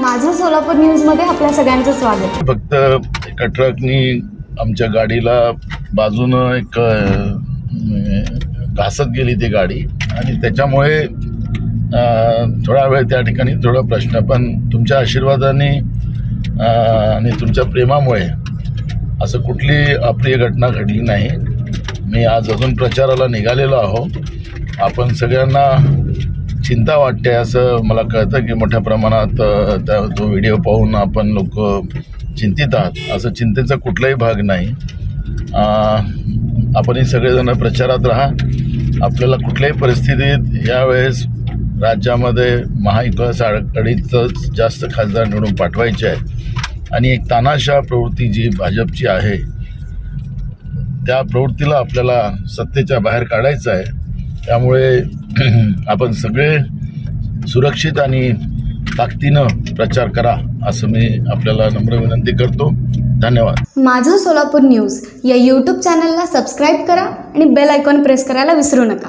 माझं सोलापूर न्यूजमध्ये आपल्या सगळ्यांचं स्वागत. फक्त एका ट्रकनी आमच्या गाडीला बाजूनं एक घासत गेली ती गाडी. आणि त्याच्यामुळे थोडा वेळ त्या ठिकाणी थोडा प्रश्न. पण तुमच्या आशीर्वादाने आणि तुमच्या प्रेमामुळे असं कुठली अप्रिय घटना घडली नाही. मी आज अजून प्रचाराला निघालेलो आहो. आपण सगळ्यांना चिंता वाटते असं मला कळतं की मोठ्या प्रमाणात त्या तो व्हिडिओ पाहून आपण लोक चिंतित आहात. असं चिंतेचा कुठलाही भाग नाही. आपणही सगळेजण प्रचारात राहा. आपल्याला कुठल्याही परिस्थितीत यावेळेस राज्यामध्ये महाविकास आघाडीचंच जास्त खासदार निवडून पाठवायचे आहे आणि एक तानाशाह प्रवृत्ती जी भाजपची आहे त्या प्रवृत्तीला आपल्याला सत्तेच्या बाहेर काढायचं आहे. त्यामुळे आपण सगळे सुरक्षित आणि ताकदीनं प्रचार करा असं मी आपल्याला नम्र विनंती करतो. धन्यवाद. माझं सोलापूर न्यूज या यूट्यूब चॅनलला सबस्क्राईब करा आणि बेल आयकॉन प्रेस करायला विसरू नका.